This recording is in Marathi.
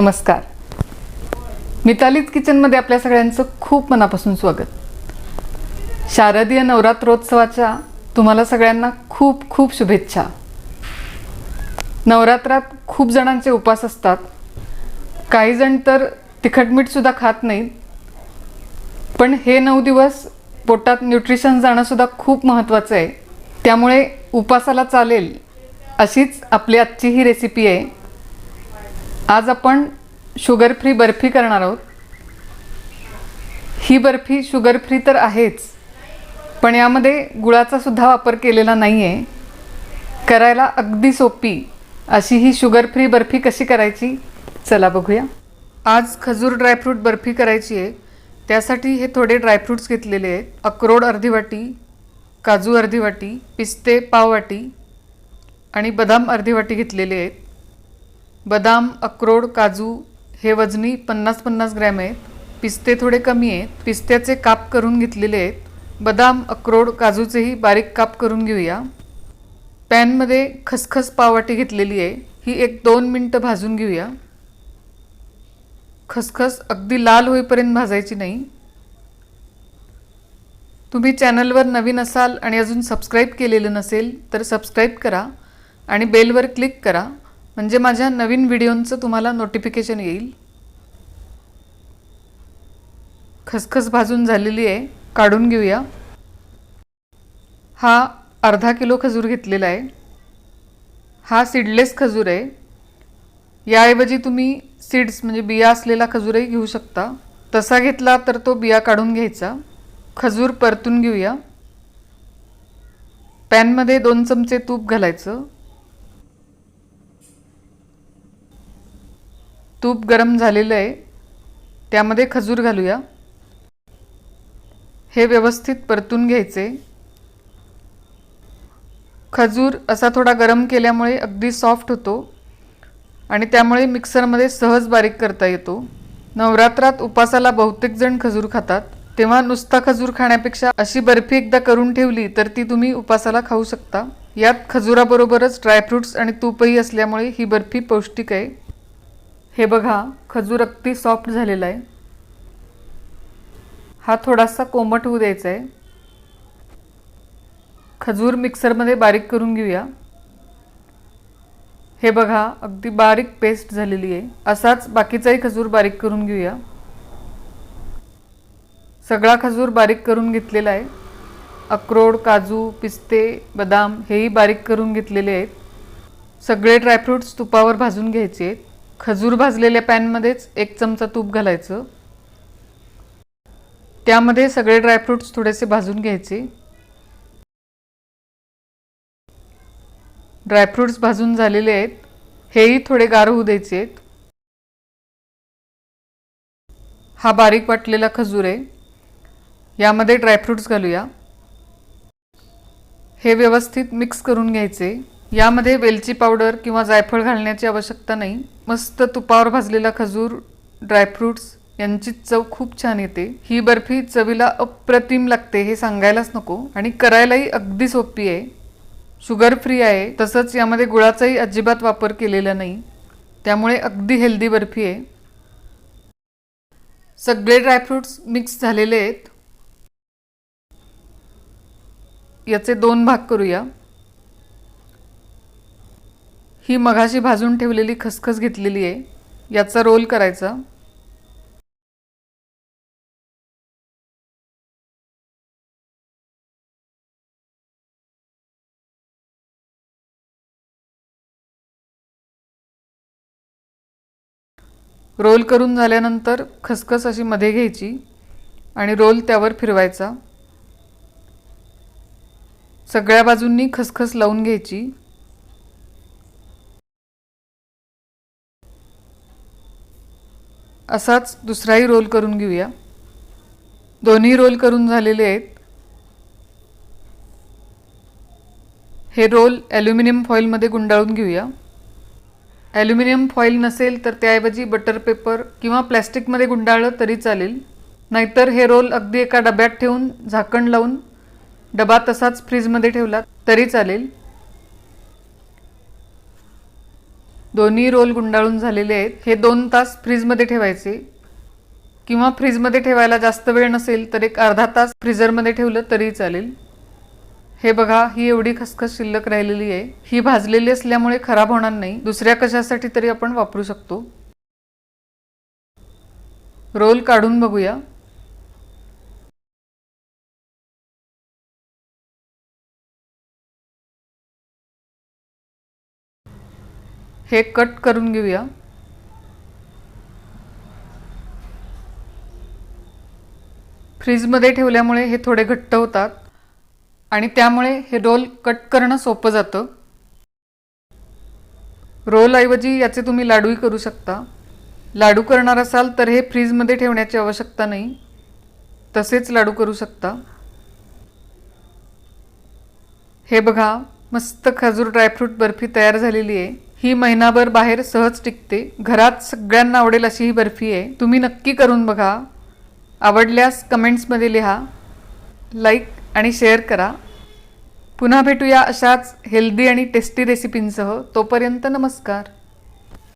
नमस्कार. मितालीज किचनमध्ये आपल्या सगळ्यांचं खूप मनापासून स्वागत. शारदीय नवरात्रोत्सवाच्या तुम्हाला सगळ्यांना खूप खूप शुभेच्छा. नवरात्रात खूप जणांचे उपास असतात. काही जण तर तिखट मीठसुद्धा खात नाहीत. पण हे नऊ दिवस पोटात न्यूट्रिशन जाणंसुद्धा खूप महत्त्वाचं आहे. त्यामुळे उपासाला चालेल अशीच आपली आजची ही रेसिपी आहे. आज आपण शुगर फ्री बर्फी करणार आहोत. ही बर्फी शुगर फ्री तर आहेच पण यामध्ये गुळाचा सुद्धा वापर केलेला नाही आहे करायला अगदी सोपी अशी ही शुगर फ्री बर्फी कशी करायची चला बघूया. आज खजूर ड्रायफ्रूट बर्फी करायची आहे. त्यासाठी हे थोडे ड्रायफ्रूट्स घेतलेले आहेत. अक्रोड अर्धी वाटी काजू अर्धी वाटी पिस्ते पाव वाटी आणि बदाम अर्धी वाटी घेतलेले आहेत. बदाम अक्रोड काजू हे वजनी पन्नास पन्नास ग्रॅम आहेत. पिस्ते थोडे कमी आहेत. पिस्त्याचे काप करून घेतलेले आहेत. बदाम अक्रोड काजूचेही बारीक काप करून घेऊया. पॅनमध्ये खसखस पाववाटी घेतलेली आहे. ही एक दोन मिनटं भाजून घेऊया. खसखस अगदी लाल होईपर्यंत भाजायची नाही. तुम्ही चॅनलवर नवीन असाल आणि अजून सबस्क्राईब केलेलं नसेल तर सबस्क्राईब करा आणि बेलवर क्लिक करा. म्हणजे माझ्या नवीन व्हिडिओंचं तुम्हाला नोटिफिकेशन येईल. खसखस भाजून झालेली आहे. काढून घेऊया. हा अर्धा किलो खजूर घेतलेला आहे. हा सीडलेस खजूर आहे. याऐवजी तुम्ही सीड्स म्हणजे बिया असलेला खजूरही घेऊ शकता. तसा घेतला तर तो बिया काढून घ्यायचा. खजूर परतून घेऊया. पॅनमध्ये दोन चमचे तूप घालायचं. तूप गरम झालेलं आहे त्यामध्ये खजूर घालूया. हे व्यवस्थित परतून घ्यायचे. खजूर असा थोडा गरम केल्यामुळे अगदी सॉफ्ट होतो आणि त्यामुळे मिक्सरमध्ये सहज बारीक करता येतो. नवरात्रात उपासाला बहुतेक जण खजूर खातात. तेव्हा नुसता खजूर खाण्यापेक्षा अशी बर्फी एकदा करून ठेवली तर ती तुम्ही उपासाला खाऊ शकता. यात खजुराबरोबरच ड्रायफ्रूट्स आणि तूपही असल्यामुळे ही बर्फी पौष्टिक आहे. हे बघा खजूर अगदी सॉफ्ट झालेला आहे. हा थोडासा कोमट होऊ द्यायचा आहे खजूर मिक्सरमध्ये बारीक करून घेऊया. हे बघा अगदी बारीक पेस्ट झालेली आहे. असाच बाकीचाही खजूर बारीक करून घेऊया. सगळा खजूर बारीक करून घेतलेला आहे. अक्रोड काजू पिस्ते बदाम हेही बारीक करून घेतलेले आहेत. सगळे ड्रायफ्रूट्स तुपावर भाजून घ्यायचे आहेत. खजूर भाजलेल्या पॅनमध्येच एक चमचा तूप घालायचं. त्यामध्ये सगळे ड्रायफ्रूट्स थोडेसे भाजून घ्यायचे. ड्रायफ्रूट्स भाजून झालेले आहेत. हेही थोडे गार होऊ द्यायचे आहेत. हा बारीक वाटलेला खजूर आहे. यामध्ये ड्रायफ्रूट्स घालूया. हे व्यवस्थित मिक्स करून घ्यायचे. यामध्ये वेलची पावडर किंवा जायफळ घालण्याची आवश्यकता नाही. मस्त तुपावर भाजलेला खजूर ड्रायफ्रूट्स यांची चव खूप छान येते. ही बर्फी चवीला अप्रतिम लागते हे सांगायलाच नको आणि करायलाही अगदी सोपी आहे. शुगर फ्री आहे. तसंच यामध्ये गुळाचाही अजिबात वापर केलेला नाही. त्यामुळे अगदी हेल्दी बर्फी आहे. सगळे ड्रायफ्रूट्स मिक्स झालेले आहेत. याचे दोन भाग करूया. ही मघाशी भाजून ठेवलेली खसखस घेतलेली आहे. याचा रोल करायचा. रोल करून झाल्यानंतर खसखस अशी मध्ये घ्यायची आणि रोल त्यावर फिरवायचा. सगळ्या बाजूंनी खसखस लावून घ्यायची. असाच दुसराही रोल करून घेऊया. दोन्ही रोल करून झालेले आहेत. हे रोल ॲल्युमिनियम फॉईलमध्ये गुंडाळून घेऊया. ॲल्युमिनियम फॉईल नसेल तर त्याऐवजी बटर पेपर किंवा प्लॅस्टिकमध्ये गुंडाळलं तरी चालेल. नाहीतर हे रोल अगदी एका डब्यात ठेवून झाकण लावून डबा तसाच फ्रीजमध्ये ठेवला तरी चालेल. दोन्ही रोल गुंडाळून झालेले आहेत. हे दोन तास फ्रीजमध्ये ठेवायचे. किंवा फ्रीजमध्ये ठेवायला जास्त वेळ नसेल तर एक अर्धा तास फ्रीजरमध्ये ठेवलं तरी चालेल. हे बघा ही एवढी खसखस शिल्लक राहिलेली आहे. ही भाजलेली असल्यामुळे खराब होणार नाही. दुसऱ्या कशासाठी तरी आपण वापरू शकतो. रोल काढून बघूया. हे कट करून घेऊया. फ्रीजमध्ये ठेवल्यामुळे हे थोडे घट्ट होतात आणि त्यामुळे हे रोल कट करणं सोपं जातं. रोलऐवजी याचे तुम्ही लाडूही करू शकता. लाडू करणार असाल तर हे फ्रीजमध्ये ठेवण्याची आवश्यकता नाही. तसेच लाडू करू शकता. हे बघा मस्त खजूर ड्रायफ्रूट बर्फी तयार झालेली आहे. ही महिनाभर बाहेर सहज टिकते. घरात सगळ्यांना आवडेल अशी ही बर्फी आहे. तुम्ही नक्की करून बघा. आवडल्यास कमेंट्समध्ये लिहा. लाईक आणि शेअर करा. पुन्हा भेटूया अशाच हेल्दी आणि टेस्टी रेसिपींसह तोपर्यंत नमस्कार.